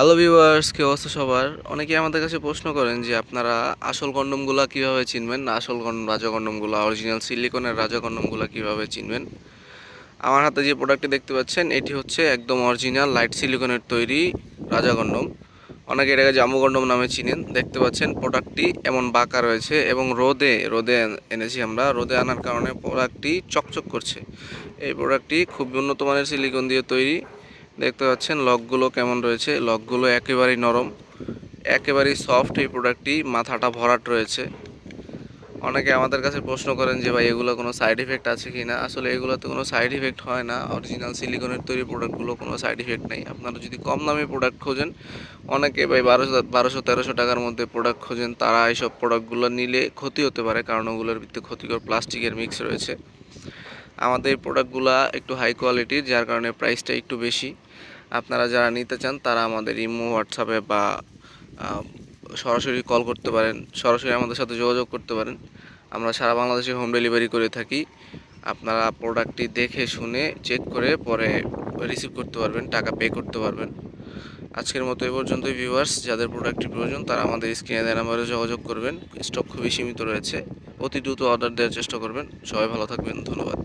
Hello viewers কি অবস্থা সবার? অনেকেই আমাদের কাছে প্রশ্ন করেন যে আপনারা আসল কন্ডমগুলো কীভাবে চিনবেন? আসল রাজা কন্ডমগুলো অরিজিনাল সিলিকনের রাজা কন্ডমগুলো কীভাবে চিনবেন? আমার হাতে যে প্রোডাক্টটি দেখতে পাচ্ছেন, এটি হচ্ছে একদম অরিজিনাল লাইট সিলিকনের তৈরি রাজা কন্ডম। অনেকে এটাকে জামু কন্ডম নামে চিনেন। দেখতে পাচ্ছেন প্রোডাক্টটি এমন বাঁকা রয়েছে এবং রোদে রোদে এনেছি আমরা। রোদে আনার কারণে প্রোডাক্টটি চকচক করছে। এই প্রোডাক্টটি খুব উন্নত মানের সিলিকন দিয়ে তৈরি। দেখতে পাচ্ছেন লকগুলো কেমন রয়েছে। লকগুলো একেবারেই নরম, একেবারেই সফট এই প্রোডাক্টটি মাথাটা ভরাট রয়েছে। অনেকে আমাদের কাছে প্রশ্ন করেন যে, ভাই, এগুলো কোনো সাইড ইফেক্ট আছে কি না আসলে এগুলোতে কোনো সাইড ইফেক্ট হয় না। অরিজিনাল সিলিকনের তৈরি প্রোডাক্টগুলো কোনো সাইড ইফেক্ট নেই। আপনারা যদি কম দামে প্রোডাক্ট খোঁজেন, অনেকে ভাই বারোশো বারোশো, তেরোশো টাকার মধ্যে প্রোডাক্ট খোঁজেন, তারা এইসব প্রোডাক্টগুলো নিলে ক্ষতি হতে পারে, কারণ ওগুলোর ভিতরে ক্ষতিকর প্লাস্টিকের মিক্স রয়েছে। আমাদের প্রোডাক্টগুলো একটু হাই কোয়ালিটির যার কারণে প্রাইসটা একটু বেশি। আপনারা যারা নিতে চান, তারা আমাদের ইমো, হোয়াটসঅ্যাপে বা সরাসরি কল করতে পারেন। সরাসরি আমাদের সাথে যোগাযোগ করতে পারেন। আমরা সারা বাংলাদেশে হোম ডেলিভারি করে থাকি। আপনারা প্রোডাক্টটি দেখে, শুনে চেক করে, পরে রিসিভ করতে পারবেন, টাকা পে করতে পারবেন। আজকের মতো এ পর্যন্তই ভিউয়ার্স যাদের প্রোডাক্টটি প্রয়োজন, তারা আমাদের স্ক্রিনে দেওয়া নাম্বারে যোগাযোগ করবেন। স্টক খুবই সীমিত রয়েছে। অতি দ্রুত অর্ডার দেওয়ার চেষ্টা করবেন। সবাই ভালো থাকবেন। ধন্যবাদ।